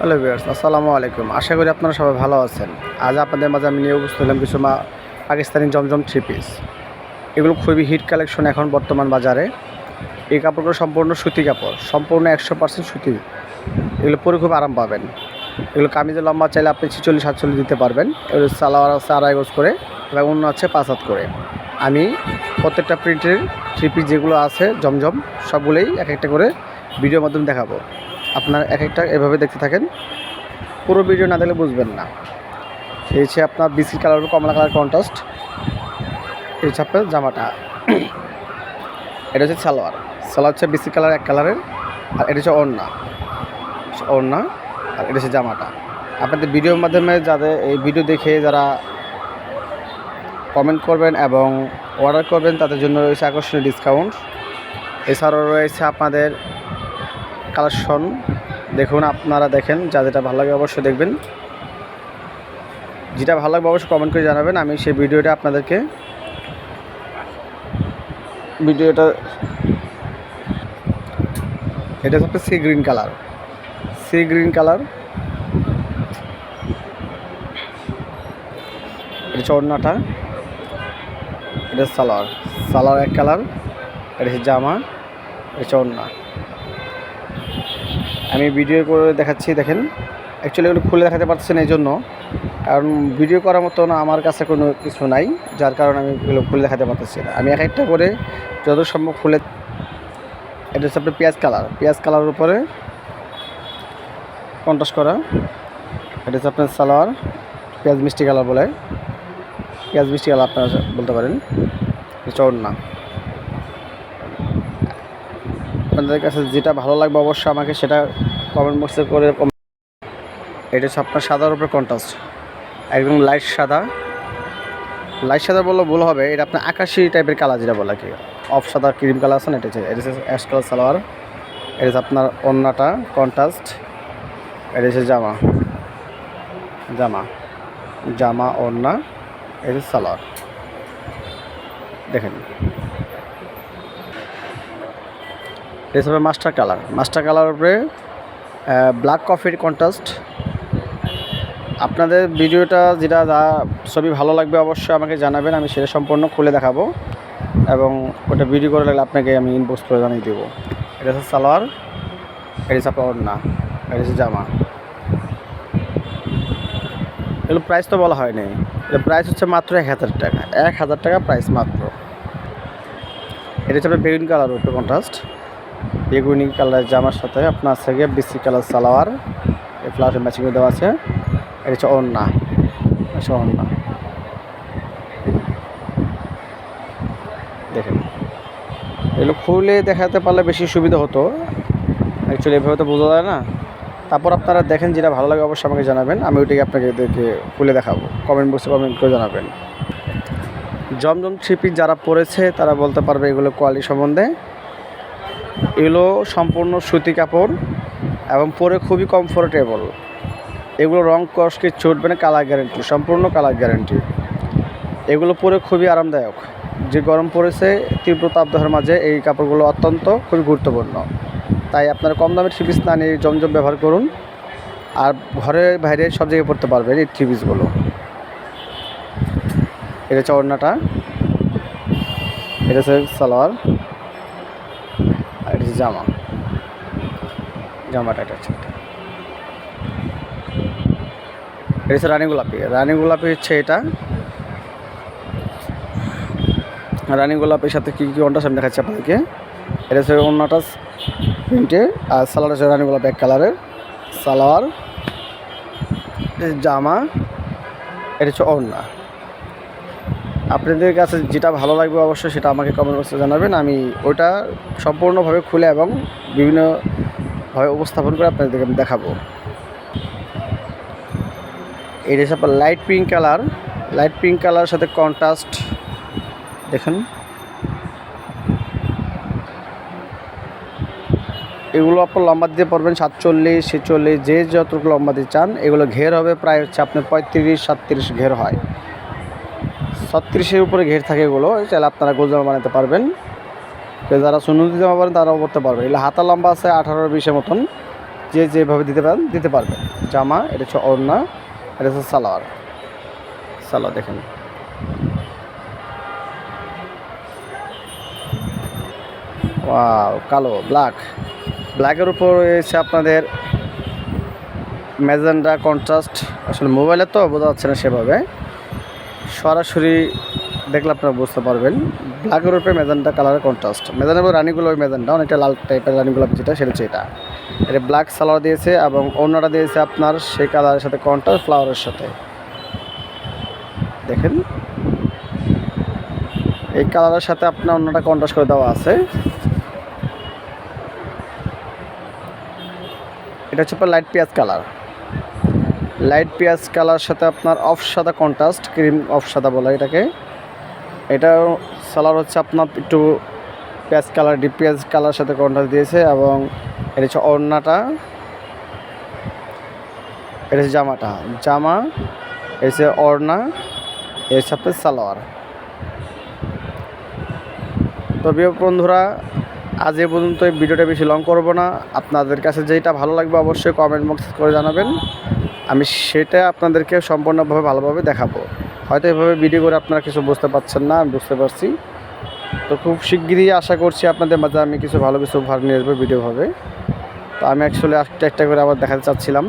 Hello viewers, আসসালামু আলাইকুম। আশা করি আপনারা সবাই ভালো আছেন। আজ আপনাদের মাঝে আমি নিয়ে উপস্থিত হলাম কিছু মা পাকিস্তানি জমজম থ্রি পিস এগুলো খুবই হিট কালেকশন এখন বর্তমান বাজারে। এই কাপড়গুলো সম্পূর্ণ সুতি কাপড়, সম্পূর্ণ একশো পার্সেন্ট সুতি। এগুলো পরে খুব আরাম পাবেন। এগুলো কামিজের লম্বা চাইলে আপনি ছিচল্লিশ, সাতচল্লিশ দিতে পারবেন। এগুলো সালোয়ার আছে আড়াই গোজ করে এবং অন্য আছে পাঁচ হাত করে। আমি প্রত্যেকটা প্রিন্টের থ্রি পিস যেগুলো আছে, জমজম, সবগুলোই এক একটা করে ভিডিওর মাধ্যমে দেখাবো। আপনার এক একটা এভাবে দেখতে থাকেন। পুরো ভিডিও না দেখলে বুঝবেন না। এই হচ্ছে আপনার বিস্কিট কালার কমলা কালার কন্ট্রাস্ট এই হচ্ছে জামাটা। এটা হচ্ছে সালোয়ার। সালোয়ার হচ্ছে বিস্কিট কালার এক কালারের আর এটা হচ্ছে ওড়না। ওড়না, আর এটা হচ্ছে জামাটা। আপনাদের ভিডিওর মাধ্যমে যাদের এই ভিডিও দেখে যারা কমেন্ট করবেন এবং অর্ডার করবেন, তাদের জন্য রয়েছে আকর্ষণীয় ডিসকাউন্ট এছাড়াও রয়েছে আপনাদের কালেকশন দেখুন, আপনারা দেখেন, যা যেটা ভালো লাগে অবশ্যই দেখবেন। যেটা ভালো লাগবে অবশ্যই কমেন্ট করে জানাবেন, আমি সেই ভিডিওটা আপনাদেরকে ভিডিওটা এটা হচ্ছে sea green colour sea green colour এটা চড়নাটা এটা সালোয়ার। সালোয়ার এক কালার এটা হচ্ছে জামা। এটা চড়না আমি ভিডিও করে দেখাচ্ছি, দেখেন। অ্যাকচুয়ালি এগুলো খুলে দেখাতে পারছি না এই জন্য কারণ ভিডিও করার মতো না আমার কাছে কোনো কিছু নাই, যার কারণে আমি এগুলো খুলে দেখাতে পারতেছি না। আমি এক একটা করে যত সম্ভব খুলে এটা হচ্ছে আপনার পেঁয়াজ কালার। পেঁয়াজ কালারের উপরে কন্ট্রাস্ট করা। এটা হচ্ছে আপনার সালোয়ার, পেঁয়াজ মিষ্টি কালার বলে। পেঁয়াজ মিষ্টি কালার আপনারা বলতে পারেন। চড়না আপনাদের কাছে যেটা ভালো লাগবে অবশ্যই আমাকে সেটা কমেন্ট বক্সে করে এটা হচ্ছে আপনার সাদার উপরে কন্ট্রাস্ট একদম লাইট সাদা। লাইট সাদা বললে ভুল হবে, এটা আপনার আকাশি টাইপের কালার যেটা বলে কি। অফ সাদা ক্রিম কালার আছে না, এটা এটা হচ্ছে অ্যাশ কালার সালোয়ার এটা হচ্ছে আপনার অন্যটা কন্ট্রাস্ট এটা হচ্ছে জামা। জামা। জামা, ওড়না। এটা হচ্ছে সালোয়ার। দেখেন। এটা হবে মাস্টার কালার মাস্টার কালার উপরে ব্ল্যাক কফির কন্ট্রাস্ট আপনাদের ভিডিওটা যেটা যা ছবি ভালো লাগবে অবশ্যই আমাকে জানাবেন, আমি সেটা সম্পূর্ণ খুলে দেখাবো। এবং ওটা ভিডিও করে লাগলে আপনাকে আমি ইনবক্স করে জানিয়ে দেবো। এটা হচ্ছে সালোয়ার, এটা হচ্ছে আপনার ওড়না, এটা হচ্ছে জামা। এগুলো প্রাইস তো বলা হয়নি। এগুলো প্রাইস হচ্ছে মাত্র এক হাজার টাকা। এক হাজার টাকা প্রাইস মাত্র। এটা হচ্ছে আপনার বেগুন কালার উপরে কন্ট্রাস্ট বেগুনি কালার জামার সাথে আপনার আছে গিয়ে বিসি কালার সালোয়ার। এই ফ্লাওয়ার ম্যাচিং দেওয়া আছে। এটা হচ্ছে ওড়না আচ্ছা ওড়না দেখেন। এগুলো খুলে দেখাতে পারলে বেশি সুবিধা হতো। অ্যাকচুয়ালি এভাবে তো বোঝা যায় না। তারপর আপনারা দেখেন যেটা ভালো লাগে অবশ্যই আমাকে জানাবেন। আমি ওইটাকে আপনাকে খুলে দেখাবো। কমেন্ট বক্সে কমেন্ট করে জানাবেন। জমজম থ্রিপি যারা পড়েছে তারা বলতে পারবে এগুলো কোয়ালিটি সম্বন্ধে। এগুলো সম্পূর্ণ সুতি কাপড় এবং পরে খুবই কমফোর্টেবল এগুলো রং কষকে চটবে না কালার গ্যারেন্টি সম্পূর্ণ কালার গ্যারেন্টি এগুলো পরে খুবই আরামদায়ক। যে গরম পড়েছে, তীব্র তাপদাহের মাঝে এই কাপড়গুলো অত্যন্ত খুবই গুরুত্বপূর্ণ। তাই আপনারা কম দামের থ্রি পিস না নিয়ে জমজম ব্যবহার করুন। আর ঘরে বাইরে সব জায়গায় পড়তে পারবেন এই থ্রি পিসগুলো এটা হচ্ছে ওড়নাটা। এটা হচ্ছে সালোয়ার। হচ্ছে জামা। জামাটা এটা হচ্ছে এটা। হচ্ছে রানী গোলাপি। রানী গোলাপি হচ্ছে এটা। রানী গোলাপের সাথে কী কী অন্ডাস আমি দেখাচ্ছি আপনাদেরকে। এটা হচ্ছে অন্যটা প্রিন্টে আর সালোয়ার হচ্ছে রানী গোলাপি এক কালারের। সালোয়ার, জামা, এটা হচ্ছে ওড়না। আপনাদের কাছে যেটা ভালো লাগবে অবশ্যই সেটা আমাকে কমেন্ট বক্সে জানাবেন। আমি ওটা সম্পূর্ণভাবে খুলে এবং বিভিন্নভাবে উপস্থাপন করে আপনাদেরকে আমি দেখাবো। এটা হচ্ছে আপনার light pink colour light pink কালারের সাথে কন্ট্রাস্ট দেখুন। এগুলো আপনার লম্বা দিতে পারবেন, সাতচল্লিশ, ছেচল্লিশ, যে যতটুকু লম্বা দিতে চান, এগুলো ঘের হবে, প্রায় হচ্ছে আপনার পঁয়ত্রিশ, সাতত্রিশ ঘের হয়। ছত্রিশের উপরে ঘের থাকে এগুলো চাইলে আপনারা গোলজামা বানাতে পারবেন। যারা সুন্নতি জামা পারেন তারাও করতে পারবেন। এগুলো হাতা লম্বা আছে আঠারো বিশের মতন। যে যেভাবে দিতে পারেন, দিতে পারবেন। জামা, এটা হচ্ছে ওড়না, এটা হচ্ছে সালোয়ার। সালোয়ার দেখেন। কালো ব্ল্যাক ব্ল্যাকের উপর রয়েছে আপনাদের ম্যাজেন্ডা কন্ট্রাস্ট আসলে মোবাইলে তো বোঝা যাচ্ছে না সেভাবে। সরাসরি দেখলে আপনারা বুঝতে পারবেন। ব্ল্যাকের উপরে ম্যাজেন্ডা কালারের কন্ট্রাস্ট ম্যাজেন্ডার উপর রানিগুলো ওই ম্যাজেন্ডা অনেকটা লাল টাইপের রানিগুলো যেটা সেটা হচ্ছে এটা। এটা ব্ল্যাক সালোয়ার দিয়েছে এবং অন্যটা দিয়েছে আপনার সেই কালারের সাথে কন্ট্রাস্ট ফ্লাওয়ারের সাথে। দেখেন। এই কালারের সাথে আপনার অন্যটা কন্ট্রাস্ট করে দেওয়া আছে। এটা হচ্ছে লাইট পেঁয়াজ কালার লাইট পেঁয়াজ কালার সাথে আপনার অফ সাদা কন্ট্রাস্ট, ক্রিম অফ সাদা বলা এটাকে। এটা সালার হচ্ছে আপনার একটু পেঁয়াজ কালার, ডিপ পেঁয়াজ কালার সাথে কন্ট্রাস্ট দিয়েছে এবং এটা হচ্ছে ওড়নাটা। এটা হচ্ছে জামাটা। জামা হচ্ছে ওড়না এর সাথে সালোয়ার। তো বন্ধুরা, আজ এ পর্যন্ত ভিডিওটা বেশি লং করব না। আপনাদের কাছে যেটা ভালো লাগবে অবশ্যই কমেন্ট বক্স করে জানাবেন। আমি সেটা আপনাদেরকে সম্পূর্ণভাবে ভালোভাবে দেখাবো। হয়তো এভাবে ভিডিও করে আপনারা কিছু বুঝতে পারছেন না, আমি বুঝতে পারছি। তো খুব শিগগিরই আশা করছি আপনাদের মাঝে আমি কিছু ভালো কিছু ভালো নিয়ে আসব ভিডিও হবে। তো আমি অ্যাকচুয়ালি একটা একটা করে আবার দেখাতে চাচ্ছিলাম।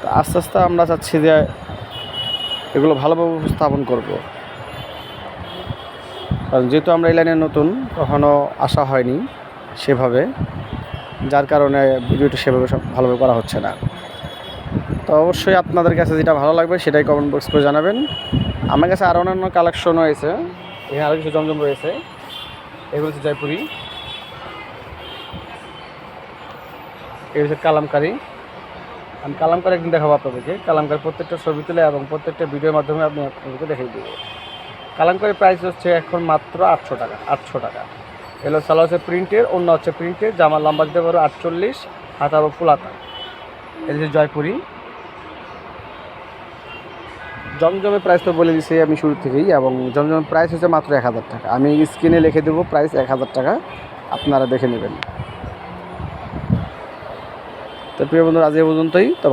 তো আস্তে আস্তে আমরা চাচ্ছি যে এগুলো ভালোভাবে উপস্থাপন করব। কারণ যেহেতু আমরা এই লাইনে নতুন, কখনো আসা হয়নি সেভাবে। যার কারণে ভিডিওটা সেভাবে সব ভালোভাবে করা হচ্ছে না। তো অবশ্যই আপনাদের কাছে যেটা ভালো লাগবে সেটাই কমেন্ট বক্স করে জানাবেন। আমার কাছে আরও অন্যান্য কালেকশন রয়েছে। এখানে আরও কিছু জমজম রয়েছে। এগুলো হচ্ছে জয়পুরি। এই হচ্ছে কালামকারি। আমি কালামকারি একদিন দেখাবো আপনাদেরকে। কালামকারি প্রত্যেকটা ছবি তুলে এবং প্রত্যেকটা ভিডিওর মাধ্যমে আপনি আপনাদেরকে দেখিয়ে দেবো। কালামকারি প্রাইস হচ্ছে এখন মাত্র আটশো টাকা আটশো টাকা। এগুলো সালা হচ্ছে প্রিন্টের অন্য হচ্ছে প্রিন্টের, জামার লম্বা দিতে পারো আটচল্লিশ হাতা বা ফুল হাতা। এটা হচ্ছে জয়পুরি। জমজমের প্রাইস তো বলে দিছি আমি শুরু থেকেই, এবং জমজমের প্রাইস হচ্ছে মাত্র এক হাজার টাকা। আমি স্ক্রিনে লিখে দেবো প্রাইস এক হাজার টাকা, আপনারা দেখে নেবেন। তো প্রিয় বন্ধুরা, আজ এ পর্যন্তই। তো